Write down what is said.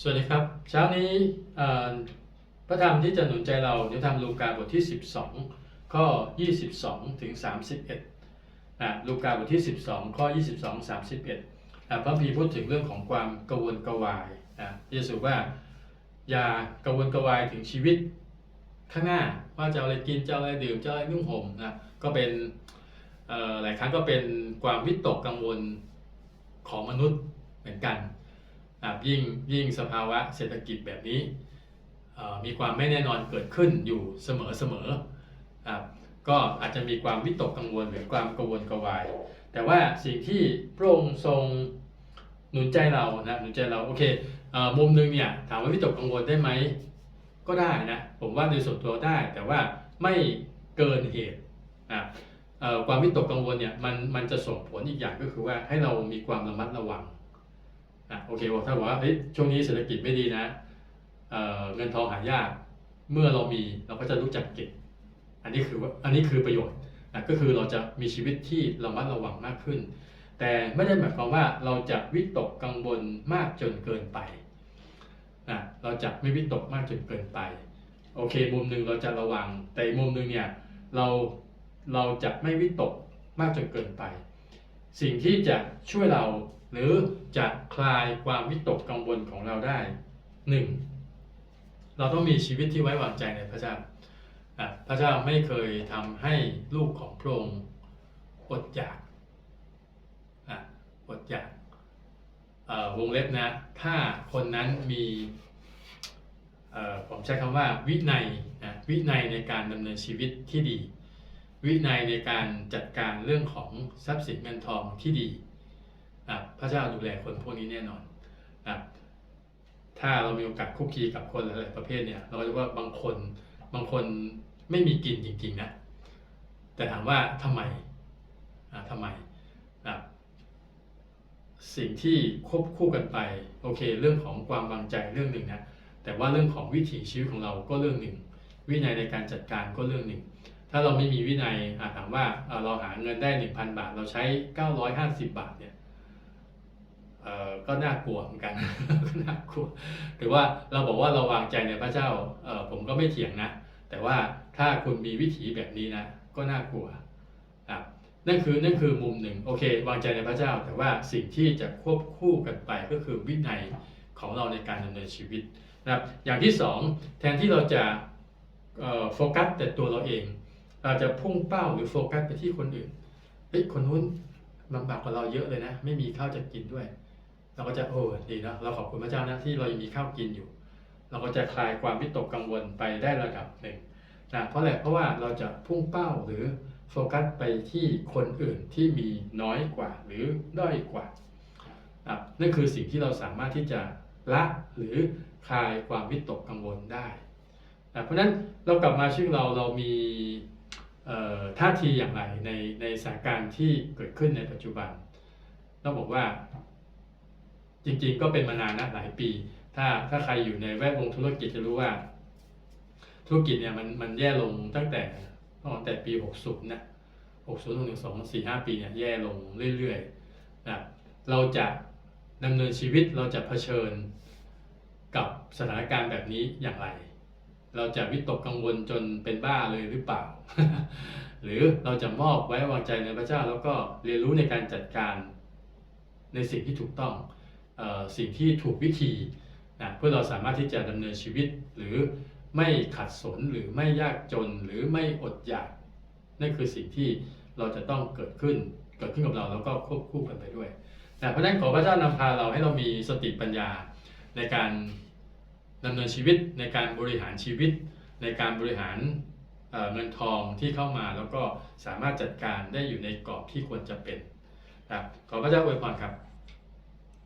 สวัสดีครับ เช้านี้พระธรรมที่จะหนุนใจเราในธรรมลูกาบทที่ 12 ข้อ 22 ถึง 31นะลูกาบทที่ 12 ข้อ 22 31นะพระพีพูดถึงเรื่องของความกระวนกระวายนะเยซูว่าอย่ากระวนกระวายถึงชีวิตข้างหน้าว่าจะเอาอะไรกินจะเอาอะไรดื่มจะเอาอะไรนุ่งห่มนะก็เป็นหลายครั้งก็เป็นความวิตกกังวลของมนุษย์เหมือนกัน ยิ่งยิ่งสภาวะเศรษฐกิจแบบนี้มีความไม่แน่นอนเกิดขึ้นอยู่เสมอเสมออะก็อาจจะมีความวิตกกังวลหรือความกังวลกวาย แต่ว่าสิ่งที่พระองค์ทรงหนุนใจเรานะหนุนใจเราโอเคมุมหนึงเนี่ยถามว่าวิตกกังวลได้ไหมก็ได้นะผมว่าโดยส่วนตัวได้ แต่ว่าไม่เกินเหตุอะความวิตกกังวลเนี่ยมันมันจะส่งผลอีกอย่างก็คือว่าให้เรามีความระมัดระวัง อะโอเคบอกถ้าบอกว่าเฮ้ยช่วงนี้เศรษฐกิจไม่ดีนะเเงินทองหายาก เมื่อเรามีเราก็จะรู้จักเก็บอันนี้คือว่าอันนี้คือประโยชน์อะก็คือเราจะมีชีวิตที่ระมัดระวังมากขึ้น แต่ไม่ได้หมายความว่าเราจะวิตกกังวลมากจนเกินไปนะเราจะไม่วิตกมากจนเกินไป โอเค มุมหนึ่งเราจะระวัง แต่มุมหนึ่งเนี่ยเราเราจะไม่วิตกมากจนเกินไป สิ่งที่จะช่วยเรา หรือจะคลายความวิตกกังวลของเราได้หนึ่งเราต้องมีชีวิตที่ไว้วางใจในพระเจ้า พระเจ้าไม่เคยทำให้ลูกของพระองค์อดอยากอดอยากวงเล็บนะ ถ้าคนนั้นมีผมใช้คำว่าวินัยนะวินัยในการดำเนินชีวิตที่ดี วินัยในการจัดการเรื่องของทรัพย์สินเงินทองที่ดี นะพระเจ้าดูแลคนพวกนี้แน่นอนนะถ้าเรามีโอกาสคุกคีกับคนหลายๆประเภทเนี่ย เราจะว่าบางคนบางคนไม่มีกินจริงๆนะแต่ถามว่าทำไมอ่าทำไมนะสิ่งที่ควบคู่กันไปโอเค เรื่องของความวางใจเรื่องหนึ่งนะแต่ว่าเรื่องของวิถีชีวิตของเราก็เรื่องหนึ่ง วินัยในการจัดการก็เรื่องหนึ่ง ถ้าเราไม่มีวินัยถามว่าเราหาเงินได้ 1,000 บาท เราใช้ 950 บาทเนี่ย ก็น่ากลัวเหมือนกันก็น่ากลัวหรือว่าเราบอกว่าเราวางใจในพระเจ้าผมก็ไม่เถียงนะ แต่ว่าถ้าคุณมีวิถีแบบนี้นะ ก็น่ากลัวครับนั่นคือนั่นคือมุมหนึ่งโอเค วางใจในพระเจ้า แต่ว่าสิ่งที่จะควบคู่กันไปก็คือวินัยของเราในการดำเนินชีวิตนะครับอย่างที่สองแทนที่เราจะโฟกัสแต่ตัวเราเอง เราจะพุ่งเป้าหรือโฟกัสไปที่คนอื่นเฮ้ยคนนู้นลำบากกว่าเราเยอะเลยนะ ไม่มีข้าวจะกินด้วย เราก็จะโอ้ดีนะเราขอบคุณพระเจ้านะที่เรายังมีข้าวกินอยู่ เราก็จะคลายความวิตกกังวลไปได้ระดับหนึ่งนะเพราะอะไรเพราะว่าเราจะพุ่งเป้าหรือโฟกัสไปที่คนอื่นที่มีน้อยกว่าหรือด้อยกว่าอะนั่นคือสิ่งที่เราสามารถที่จะละหรือคลายความวิตกกังวลได้นะเพราะนั้นเรากลับมาชื่อเราเรามีท่าทีอย่างไรในในสถานการณ์ที่เกิดขึ้นในปัจจุบันต้องบอกว่า จริงๆ ก็เป็นมานานนะหลายปี ถ้าถ้าใครอยู่ในแวดวงธุรกิจจะรู้ว่า ธุรกิจเนี่ยมันมันแย่ลงตั้งแต่ตั้งแต่ปี 60 นะ 60ถึง2 4 5 ปีเนี่ยแย่ลงเรื่อยๆนะเราจะดำเนินชีวิตเราจะเผชิญกับสถานการณ์แบบนี้อย่างไร เราจะวิตกกังวลจนเป็นบ้าเลยหรือเปล่า หรือเราจะมอบไว้วางใจในพระเจ้า แล้วก็เรียนรู้ในการจัดการในสิ่งที่ถูกต้อง สิ่งที่ถูกวิธีนะเพื่อเราสามารถที่จะดำเนินชีวิต หรือไม่ขัดสนหรือไม่ยากจนหรือไม่อดอยากนั่นคือสิ่งที่เราจะต้องเกิดขึ้นเกิดขึ้นกับเราแล้วก็ควบคู่กันไปด้วยนะเพราะฉะนั้นขอพระเจ้านำพาเราให้เรามีสติปัญญาในการดำเนินชีวิตในการบริหารชีวิต ในการบริหารเเงินทองที่เข้ามาแล้วก็สามารถจัดการได้อยู่ในกรอบที่ควรจะเป็นครับขอพระเจ้าอวยพรครับ